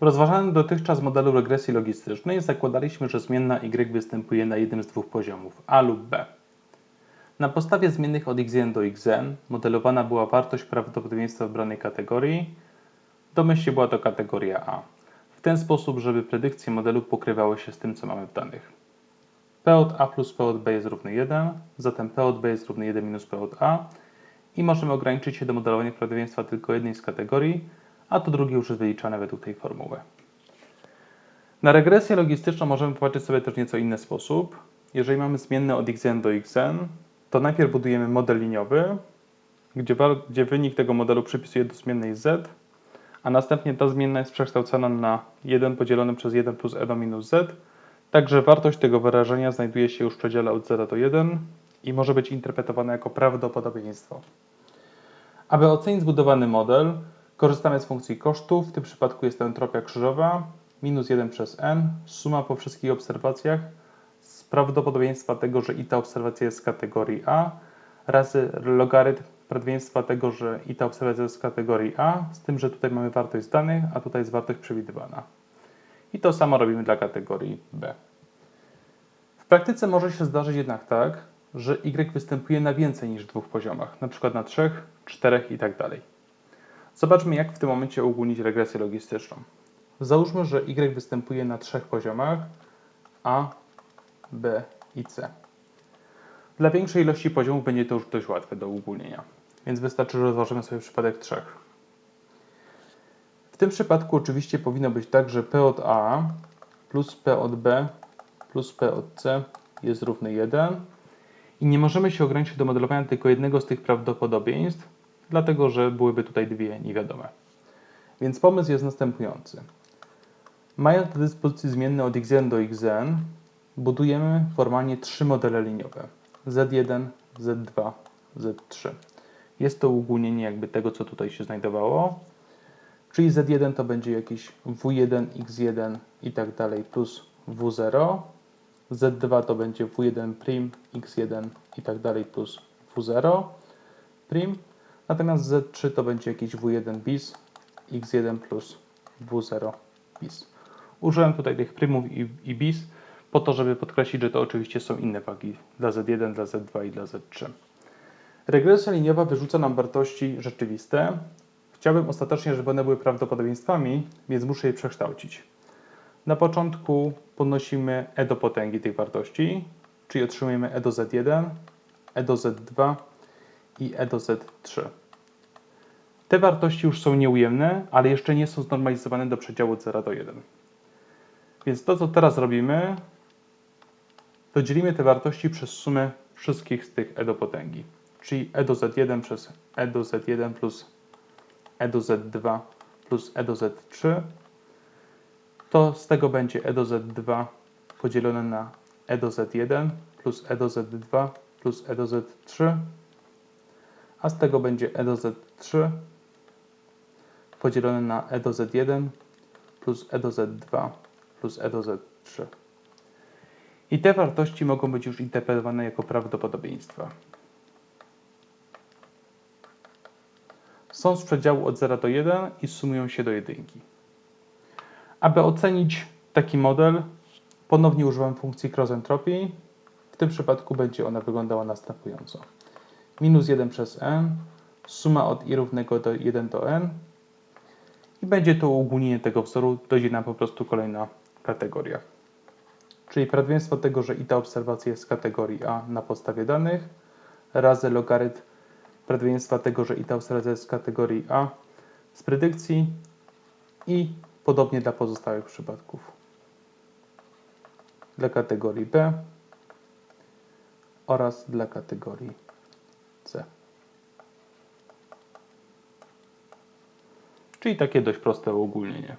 W rozważanym dotychczas modelu regresji logistycznej zakładaliśmy, że zmienna y występuje na jednym z dwóch poziomów a lub b. Na podstawie zmiennych od xn do xn modelowana była wartość prawdopodobieństwa wybranej kategorii. Domyślnie była to kategoria A. W ten sposób, żeby predykcje modelu pokrywały się z tym, co mamy w danych. P od A plus P od B jest równy 1, zatem P od B jest równy 1 minus P od A i możemy ograniczyć się do modelowania prawdopodobieństwa tylko jednej z kategorii, a to drugie już jest wyliczane według tej formuły. Na regresję logistyczną możemy popatrzeć sobie też nieco inny sposób. Jeżeli mamy zmienne od xn do xn, to najpierw budujemy model liniowy, gdzie, gdzie wynik tego modelu przypisuje do zmiennej z, a następnie ta zmienna jest przekształcana na 1 podzielone przez 1 plus e do minus z, także wartość tego wyrażenia znajduje się już w przedziale od 0 do 1 i może być interpretowana jako prawdopodobieństwo. Aby ocenić zbudowany model, korzystamy z funkcji kosztów, w tym przypadku jest to entropia krzyżowa, minus 1 przez n, suma po wszystkich obserwacjach z prawdopodobieństwa tego, że i ta obserwacja jest z kategorii A, razy logarytm prawdopodobieństwa tego, że i ta obserwacja jest z kategorii A, z tym, że tutaj mamy wartość danych, a tutaj jest wartość przewidywana. I to samo robimy dla kategorii B. W praktyce może się zdarzyć jednak tak, że y występuje na więcej niż dwóch poziomach, np. na trzech, czterech i tak. Zobaczmy, jak w tym momencie ogólnić regresję logistyczną. Załóżmy, że y występuje na trzech poziomach A, B i C. Dla większej ilości poziomów będzie to już dość łatwe do uogólnienia, więc wystarczy, że rozważymy sobie przypadek trzech. W tym przypadku oczywiście powinno być tak, że P od A plus P od B plus P od C jest równy 1 i nie możemy się ograniczyć do modelowania tylko jednego z tych prawdopodobieństw, dlatego że byłyby tutaj dwie niewiadome. Więc pomysł jest następujący. Mając do dyspozycji zmienne od xn do xn, budujemy formalnie trzy modele liniowe. Z1, Z2, Z3. Jest to uogólnienie jakby tego, co tutaj się znajdowało. Czyli Z1 to będzie jakiś W1, X1 i tak dalej plus W0. Z2 to będzie W1 prim, X1 i tak dalej plus W0 prim. Natomiast Z3 to będzie jakiś W1 bis, X1 plus W0 bis. Użyłem tutaj tych primów i, i bis, po to, żeby podkreślić, że to oczywiście są inne wagi dla Z1, dla Z2 i dla Z3. Regresja liniowa wyrzuca nam wartości rzeczywiste. Chciałbym ostatecznie, żeby one były prawdopodobieństwami, więc muszę je przekształcić. Na początku podnosimy e do potęgi tych wartości, czyli otrzymujemy e do Z1, e do Z2 i e do Z3. Te wartości już są nieujemne, ale jeszcze nie są znormalizowane do przedziału od 0 do 1. Więc to, co teraz robimy, to dzielimy te wartości przez sumę wszystkich z tych e do potęgi. Czyli e do z1 przez e do z1 plus e do z2 plus e do z3. To z tego będzie e do z2 podzielone na e do z1 plus e do z2 plus e do z3. A z tego będzie e do z3 podzielone na e do z1 plus e do z2 plus e do z3. I te wartości mogą być już interpretowane jako prawdopodobieństwa. Są z przedziału od 0 do 1 i sumują się do jedynki. Aby ocenić taki model, ponownie używam funkcji cross entropy. W tym przypadku będzie ona wyglądała następująco. Minus 1 przez n, suma od i równego do 1 do n i będzie to uogólnienie tego wzoru, dojdzie nam po prostu kolejna kategoria. Czyli prawdopodobieństwo tego, że i ta obserwacja jest z kategorii A na podstawie danych, razy logarytm prawdopodobieństwa tego, że i ta obserwacja jest z kategorii A z predykcji i podobnie dla pozostałych przypadków. Dla kategorii B oraz dla kategorii C. Czyli takie dość proste uogólnienie.